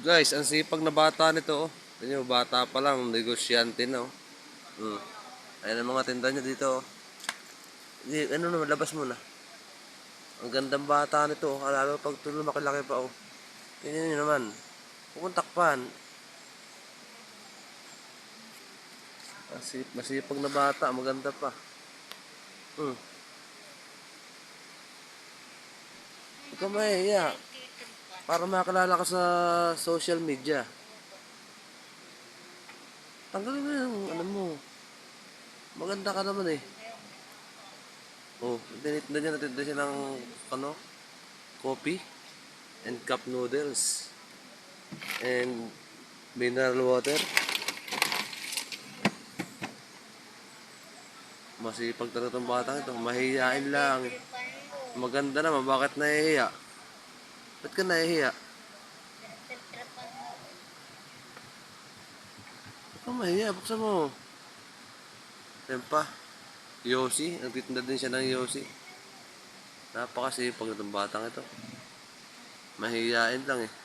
Guys, ang sipag na bata nito, oh. Tingnan nyo, bata pa lang, negosyante na, oh. Hmm. Ayan ang mga tinda niya dito, oh. Di, ano naman, labas muna. Ang gandang bata nito, oh. Lalo pag tulo makilaki pa, oh. Tingnan nyo naman. Pupuntakpan. Masip, masipag na bata, maganda pa. Hmm. Huwag ka mahihiya. Para makilala ka sa social media. Tanggalin mo yung ano mo. Maganda ka naman eh. Oh, dinit na niya natin siya ng ano, coffee and cup noodles and mineral water. Masipag talaga itong batang ito. Mahihiyain lang. Maganda naman. Bakit nahihiya? Ba't ka nahihiya? Ba't ka mahihiya? Buksan mo. Yan pa. Yossi. Nagtitinda din siya ng Yossi. Napakasipag itong batang ito. Mahihiyain lang eh.